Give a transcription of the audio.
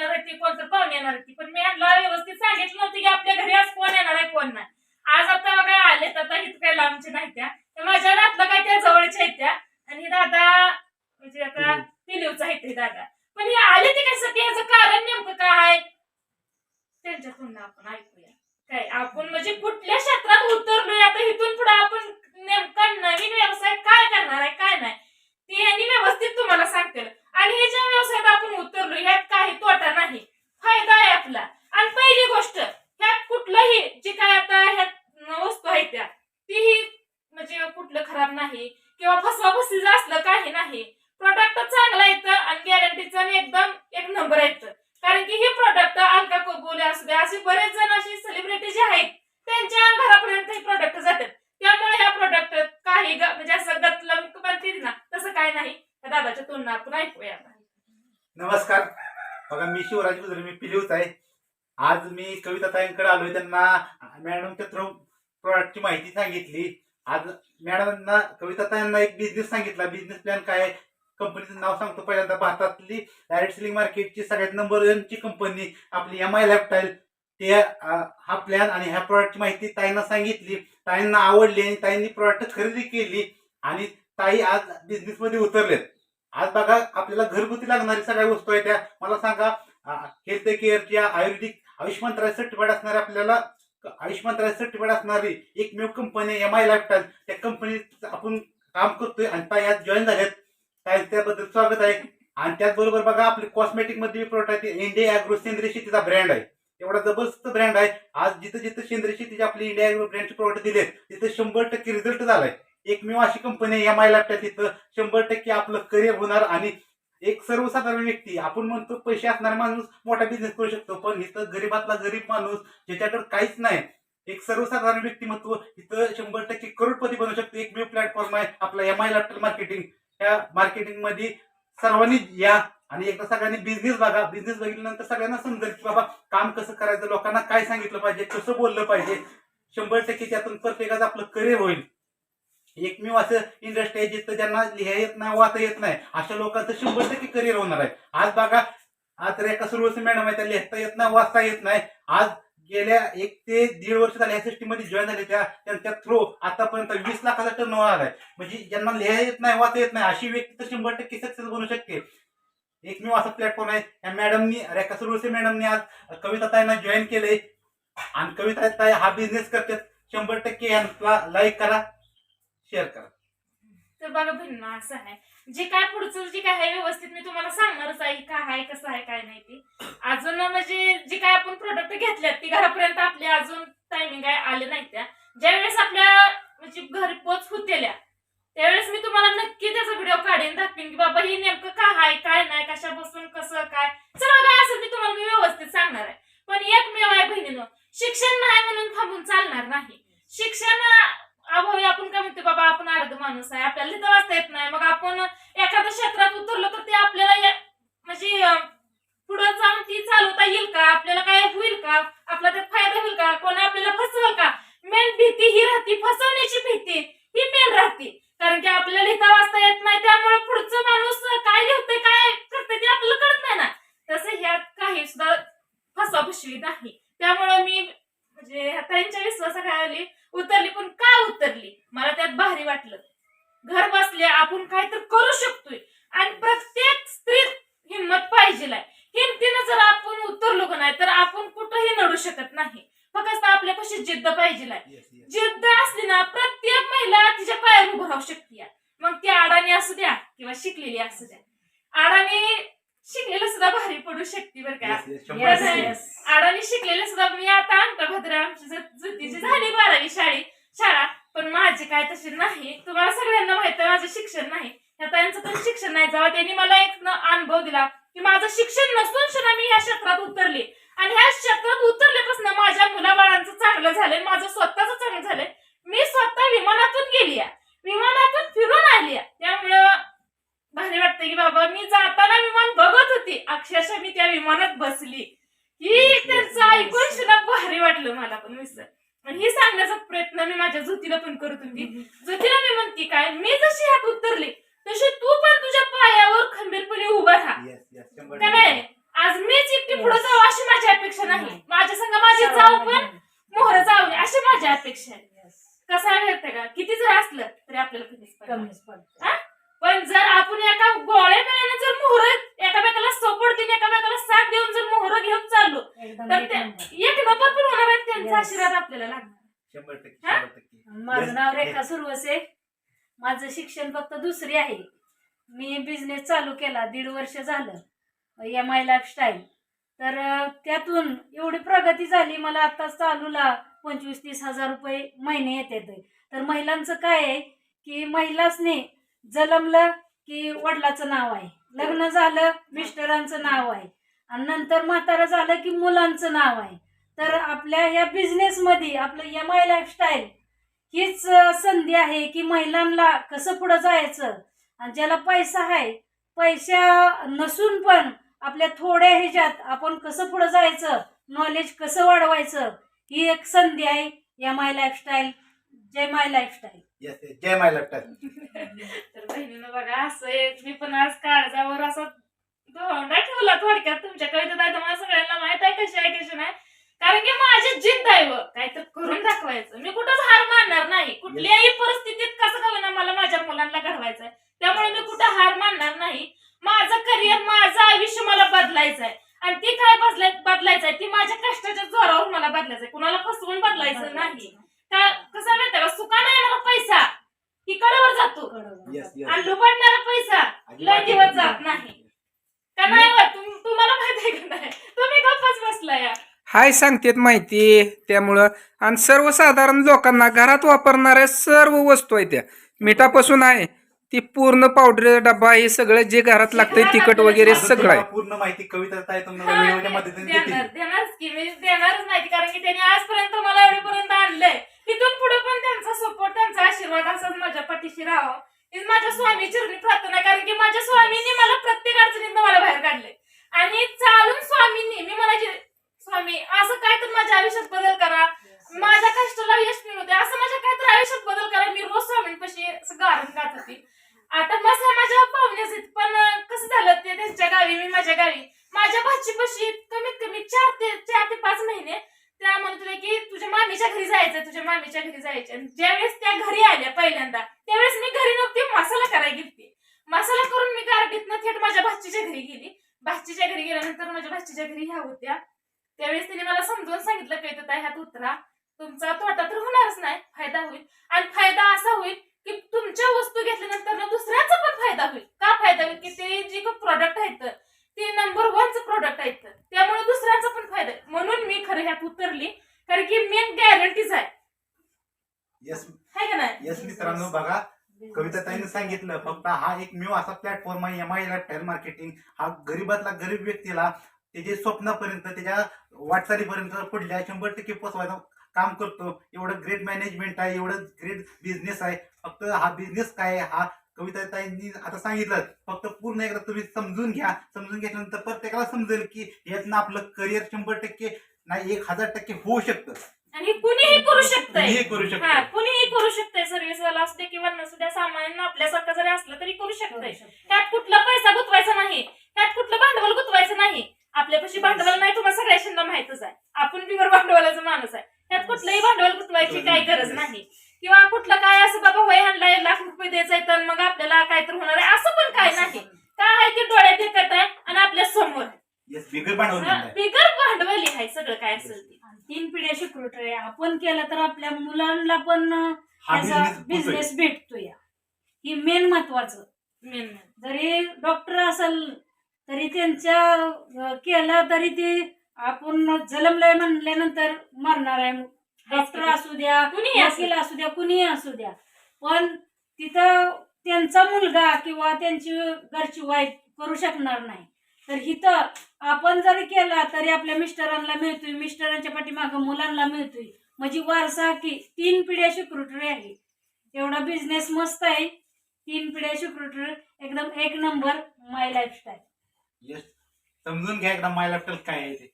येणार आहे ती कोणतं पाहुणे येणार आहे ती? पण मी यांना व्यवस्थित सांगितलं नव्हतं की आपल्या घरी आज कोण येणार आहे कोण नाही. आज आता बघा आलेत आता इथं काही लांबचे नाही त्या. तर माझ्या नातलं काय त्या जवळच्या आहेत त्या. आणि दादा म्हणजे आता पिलीवचा आहेत हे दादा. पण हे आले ते कशासाठी ह्याचं कारण नेमकं काय? आहे त्यांच्याकडून आपण ऐकूया. काय? आपण म्हणजे कुठल्या क्षेत्रात उतरलोय? आता इथून पुढे आपण नेमका नवीन व्यवसाय काय करणार आहे काय नाही? ते यांनी व्यवस्थित तुम्हाला सांगतील. आणि हे ज्या व्यवसायात आपण उतरलो ह्यात काही तोटा नाही. फायदा आहे आपला. आणि पहिली गोष्ट ह्यात कुठलंही जे काय आता ह्यात वस्तू आहेत त्या तीही म्हणजे कुठलं खराब नाही किंवा फसवाफसवीचं असलं काही नाही. प्रोडक्ट चांगला येतं आणि गॅरंटीचा आणि एकदम एक नंबर येतं कारण की हे प्रोडक्ट अलका कोगोले असू द्या असे बरेच जण असे सेलिब्रिटी जे आहेत त्यांच्या घरापर्यंत हे प्रोडक्ट जातात. त्यामुळे ह्या प्रोडक्ट काही म्हणजे असं गतलं म्हणते ना तसं काय नाही त्या दादाच्या तुलना आपण ऐकूया नमस्कार. बघा मी शिवराज गुजरे मी पिलीवच आहे. आज मी कविता ताईंकडे आलोय त्यांना मॅडमच्या थ्रू प्रॉडक्टची माहिती सांगितली. आज मॅडमांना कविता ताईंना एक बिझनेस सांगितला. बिझनेस प्लॅन काय कंपनीचं नाव सांगतो पहिल्यांदा. भारतातली डायरेक्ट सेलिंग मार्केटची सगळ्यात नंबर वनची कंपनी आपली एम आय लॅपटाईल ते हा प्लॅन आणि ह्या प्रॉडक्टची माहिती ताईंना सांगितली. ताईंना आवडली आणि ताईंनी प्रॉडक्ट खरेदी केली. आणि ताई आज बिझनेस मध्ये उतरलेत. आज बघा आपल्याला घरगुती लागणारी सगळ्या वस्तू आहेत त्या. मला सांगा हेल्थ केअरच्या आयुर्वेदिक आयुष्यमान राय सर्टिफाईड असणारी आपल्याला आयुष्यमान राय सर्टिफाईड असणारी एकमेव कंपनी एम आय लाईफटाईल त्या कंपनीत आपण काम करतोय आणि त्या यात जॉईन झालेत काय त्याबद्दल स्वागत आहे. आणि त्याचबरोबर बघा आपले कॉस्मेटिकमध्ये प्रोडक्ट आहे इंडिया अॅग्रो सेंद्रिय शेतीचा ब्रँड आहे. एवढा जबरदस्त ब्रँड आहे. आज जिथं जिथं सेंद्रिय शेतीचे आपले इंडिया अॅग्रो ब्रँडचे प्रोडक्ट दिलेत तिथं शंभर टक्के रिझल्ट झालाय. एकमेव अशी कंपनी एम आय लॅपटॉप तिथं. शंभर टक्के आपलं करिअर होणार आणि एक सर्वसाधारण व्यक्ती आपण म्हणतो पैसे असणारा माणूस मोठा बिझनेस करू शकतो पण इथं गरीबातला गरीब माणूस ज्याच्याकडे काहीच नाही. एक सर्वसाधारण व्यक्तिमत्व इथं शंभर टक्के करोडपती बनू शकतो. एकमेव प्लॅटफॉर्म आहे आपला एम आय लॅपटॉप मार्केटिंग या मार्केटिंगमध्ये सर्वांनी या आणि एकदा सगळ्यांनी बिझनेस बघा. बिझनेस बघितल्यानंतर सगळ्यांना समजेल की बाबा काम कसं करायचं? लोकांना काय सांगितलं पाहिजे? कसं बोललं पाहिजे? शंभर टक्के त्यातून प्रत्येकाचं आपलं करिअर होईल. एकमेव असं इंडस्ट्री आहे जिथं ज्यांना लिहा येत नाही वाचा येत नाही अशा लोकांचं शंभर टक्के करिअर होणार आहे. आज बघा आज रेखा सुरवसे मॅडम आहे त्या लिहिता येत नाही वाचता येत नाही. आज गेल्या एक ते दीड वर्ष झाले ह्या सिस्टीम जॉईन झाले त्या त्यांच्या थ्रू आतापर्यंत वीस लाखाचा टर्न आलाय. म्हणजे ज्यांना लिहायला येत नाही वाचा येत नाही अशी व्यक्ती तर शंभर टक्के सक्सेस बनू शकते. एकमेव असा प्लॅटफॉर्म आहे. या मॅडमनी रेखा सुरवसे मॅडमनी आज कविता ताईंना जॉईन केले आणि कविता ताई हा बिझनेस करतात. शंभर टक्के यांना लाईक करा. शेअर करा. तर बघा भिन्न असं आहे. जे काय पुढचं जे काय आहे व्यवस्थित मी तुम्हाला सांगणारच आहे काय आहे कसं आहे काय नाही ते. अजून म्हणजे जे काय आपण प्रोडक्ट घेतल्यात ती घरापर्यंत आपले अजून टायमिंग आहे आले नाही त्या. ज्यावेळेस आपल्या म्हणजे घरी पोच होतेल्या त्यावेळेस मी तुम्हाला नक्की त्याचा व्हिडिओ काढेन दाखवीन की बाबा हे नेमकं काय आहे काय नाही कशापासून कसं काय. सगळं काय असं मी तुम्हाला मी व्यवस्थित सांगणार आहे. पण एकमेव आहे बहिणीनं शिक्षण नाही म्हणून थांबून चालणार नाही. शिक्षण अभावी आपण काय म्हणतो बाबा आपण अर्ध माणूस आहे. आपल्याला लिहिता वाचता येत नाही. मग आपण एखाद्या क्षेत्रात उतरलो तर ते आपल्याला म्हणजे पुढे पुढं जाऊन ती चालवता येईल का? आपल्याला काय होईल का? आपला त्यात फायदा होईल का? कोणा आपल्याला फसवल का? मेन भीती ही राहते. फसवण्याची भीती ही मेन राहते. कारण की आपल्याला लिहिता वाचता येत नाही. त्यामुळे पुढचं माणूस काय लिहितंय काय करतंय ते आपल्याला कळत नाही ना. तसं ह्यात काही सुद्धा फसवाफसवी नाही. त्यामुळे मी म्हणजे ह्या ताईंच्या विश्वासाखाली उतरली पण का उतरली मला त्यात भारी वाटलं घर बसल्या आपण काय तर करू शकतोय आणि प्रत्येक स्त्री हिंमत पाहिजे हिमतीनं जर आपण उतरलो का नाही तर आपण कुठंही नडू शकत नाही. फक्त आपल्यापाशी जिद्द पाहिजे जिद्द असली ना प्रत्येक महिला तिच्या पायावर उभं राहू शकते मग ती अडाणी असू द्या किंवा शिकलेली असू द्या. अडाणी शिकलेलं सुद्धा भारी पडू शकते बरं का. अडाणी शिकलेले सुद्धा मी आता अंक भद्र आमची जुतीची झाली बारावी शाळी शाळा पण माझी काय तशी नाही. तुम्हाला सगळ्यांना माहीत आहे माझं शिक्षण नाही. ताईंचं पण शिक्षण नाही. जेव्हा त्यांनी मला एक अनुभव दिला की माझं शिक्षण नसून सुद्धा मी ह्या क्षेत्रात उतरले. आणि ह्या क्षेत्रात उतरल्यापासून माझ्या मुलाबाळांचं चांगलं झालंय माझं स्वतःच चांगलं झालंय. मी स्वतः विमानातून गेली विमानातून फिरून आली त्यामुळं भारी वाटतं की बाबा मी जाताना विमान बघत होती. अक्षरशः मी त्या विमानात बसली. ही त्यांचं. ऐकून सुद्धा भारी वाटलं मला पण आणि हे सांगण्याचा प्रयत्न मी माझ्या ज्योतीला पण करत होती ज्योतीला मी म्हणते काय? मी जशी ह्यात उतरली तशी तू पण तुझ्या पायावर खंबीरपणे उभा राहा Yes, yes, शंभर का टक्के. नाही आज मीच एकटी अपेक्षा आहे कसं आहे माहितीये का किती जर असलं तरी आपल्याला कधीच पडणार नाही. कमीच पडतं पण जर आपण एका गोळ्या पेण्याने जर मोहर एकामेकाला सपोर्ट देऊन एकामेकाला साथ देऊन जर मोहर घेऊन चाललो एकदम तर एक त्या- नंबर. एक नंबर पण होणार आहे त्यांचा Yes. आशीर्वाद आपल्याला लागणार शंभर टक्के हा? शंभर टक्के. माझं. नाव रेखा सुरवसे माझं शिक्षण फक्त दुसरी आहे. मी बिझनेस चालू केला दीड वर्ष झालं. एम आय लाईफस्टाईल तर अं, त्यातून एवढी प्रगती झाली मला आता चालूला पंचवीस तीस हजार रुपये महिने येतात तर महिलांचं काय आहे की महिलासने जलमलं की वडिलाचं नाव आहे. लग्न झालं मिस्टरांचं नाव आहे. आणि नंतर म्हातारं झालं की मुलांचं नाव आहे. तर आपल्या या बिझनेसमध्ये आपलं एम आय लाईफस्टाईल हीच संधी आहे की महिलांना कसं पुढं जायचं? आणि ज्याला पैसा आहे पैसा नसून पण आपल्या थोड्या ह्याच्यात आपण कसं पुढं जायचं? नॉलेज कसं वाढवायचं? ही एक संधी आहे एम आय लाईफस्टाईल जय माय लाईफस्टाईल. जय माय लपटात तर बहिणीनं बघा असं एक मी पण आज काळजावर असा ठेवला थोडक्यात तुमच्या कवितेत. आहे तर मला सगळ्यांना माहीत आहे कशी आहे कशी नाही. कारण की माझी जिद्द आहे व काहीतरी करून दाखवायचं. मी कुठंच हार मानणार नाही. कुठल्याही परिस्थितीत कसं का होईना मला माझ्या मुलांना घडवायचं आहे त्यामुळे मी कुठं हार मानणार नाही माझं करिअर माझं आयुष्य मला बदलायचं आहे आणि ती काय बदलाय बदलायचं आहे ती माझ्या कष्टाच्या जोरावर मला बदलायचं आहे कुणाला फसवून बदलायचं नाही का कसं माहितीये का सुखाने येणारा पैसा ही कडेवर जातो येस आणि लुबाडणारा पैसा लय दिवस जात नाही का नाही व? तुम- तुम्हाला माहीत आहे का नाही तुम्ही गप्पच बसलाय हाय सांगतेत माहिती. त्यामुळं आणि सर्वसाधारण लोकांना घरात वापरणाऱ्या सर्व वस्तू आहेत त्या. मिठापासून आहे ती पूर्ण पावडर डब्बा हे सगळं जे घरात लागतंय तिखट वगैरे सगळं आहे. पूर्ण माहिती कविता आहे तुम्हाला व्हिडिओच्या मदतीने देणार देतील. देणारच की मी देणारच नाही कारण की त्यांनी आजपर्यंत मला एवढेपर्यंत आणलंय. तिथून पुढे पण त्यांचा सपोर्ट त्यांचा आशीर्वाद असाच माझ्या पाठीशी राहावा. ही माझ्या स्वामी चरणी प्रार्थना. कारण की माझ्या स्वामींनी मला प्रत्येक अडचणीत मला बाहेर काढले आणि चालून स्वामींनी मी म्हणायचे स्वामी असं काय तर माझ्या आयुष्यात बदल करा. माझ्या कष्टाला यश मिळवते असं माझ्या काय तर आयुष्यात बदल करा. मी रोज स्वामींपाशी असं गारण गात होती. आता मसा माझ्या पाहुण्यास पण कसं झालं ते त्यांच्या गावी मी माझ्या गावी. माझ्या भाचीपाशी कमीत कमी चार ते चार ते पाच महिने त्या म्हणत होत्या की तुझ्या मामीच्या घरी जायचं तुझ्या मामीच्या घरी जायचं ज्यावेळेस त्या घरी आल्या पहिल्यांदा त्यावेळेस मी घरी नव्हती मसाला करायला गेली मसाला करून मी गारडीतनं थेट माझ्या भाचीच्या घरी गेली. भाचीच्या घरी गेल्यानंतर माझ्या भाचीच्या घरी ह्या होत्या. त्यावेळेस तिने मला समजून सांगितलं तर ह्यात उतरा. तुमचा तोटा तर होणारच नाही. फायदा होईल. आणि फायदा असा होईल की तुमच्या वस्तू घेतल्यानंतर ना दुसऱ्याचा पण फायदा होईल. का फायदा होईल? की ते जे प्रोडक्ट आहेत ते नंबर वनचं प्रोडक्ट आहेत. त्यामुळे दुसऱ्याचा पण फायदा. म्हणून मी खरं ह्यात उतरली. कारण की मेन गॅरंटीज आहे. येस का नाही? येस मित्रांनो बघा. कविता ताईने सांगितलं फक्त हा एक मी असा प्लॅटफॉर्म आहे एम आय मार्केटिंग हा गरीबातला गरीब व्यक्तीला त्याच्या स्वप्नापर्यंत त्याच्या वाटचालीपर्यंत पुढल्या शंभर टक्के पोचवायचं काम करतो. एवढं ग्रेट मॅनेजमेंट आहे एवढं ग्रेट बिझनेस आहे. फक्त हा बिझनेस काय आहे हा कविता ताईंनी आता सांगितलं. फक्त पूर्ण एकदा तुम्ही समजून घ्या. समजून घेतल्यानंतर प्रत्येकाला समजेल की यातनं आपलं करिअर शंभर टक्के नाही एक हजार टक्के होऊ शकतं. आणि कुणीही करू शकतंय. कुणीही करू हा शकतं कुणीही करू शकतंय. सर्व्हिस वाला असू दे किंवा नसू द्या सामान्य आपल्यासारखं जरी असलं तरी करू शकतंय. त्यात कुठला पैसा गुतवायचा नाही. त्यात कुठलं भांडवल गुतवायचं नाही. आपल्यापाशी भांडवल नाही तुम्हाला सगळ्यांना माहितच आहे. आपण बिगर भांडवलाचा माणूस आहे. त्यात कुठलंही भांडवल गुतवायची काही गरज नाही. किंवा कुठलं काय असं बाबा वय आणलाय लाख रुपये द्यायचंय तर मग आपल्याला काय तर होणार आहे. असं पण काय नाही. काय आहे ते डोळ्यात दिसत आहे आणि आपल्यासमोर बिगर भांडवल हा, आहे. बिगर भांडवली आहे सगळं काय असेल ते. तीन पिढ्या शिकवत आहे आपण केलं तर आपल्या मुलांना पण हा त्याचा बिझनेस भेटतो या ही मेन महत्वाचं. Main main. जरी डॉक्टर असेल तरी त्यांच्या केलं तरी ते आपण जलमलंय म्हणल्यानंतर मरणार आहे. डॉक्टर असू द्या कुणीही असू वकील असू द्या कुणीही असू द्या. पण तिथं त्यांचा मुलगा किंवा त्यांची घरची वाईफ करू शकणार नाही. तर इथं आपण जरी केला तरी आपल्या मिस्टरांना मिळतोय मिस्टरांच्या पाठीमागं मुलांना मिळतोय. म्हणजे वारसा की तीन पिढ्या शिक्रुटरी आहे. एवढा बिझनेस मस्त आहे. तीन पिढ्या शिक्रुटरी एकदम एक नंबर माय लाईफस्टाईल येस समजून घ्या एकदा माय लॅपटॉप काय आहे ते.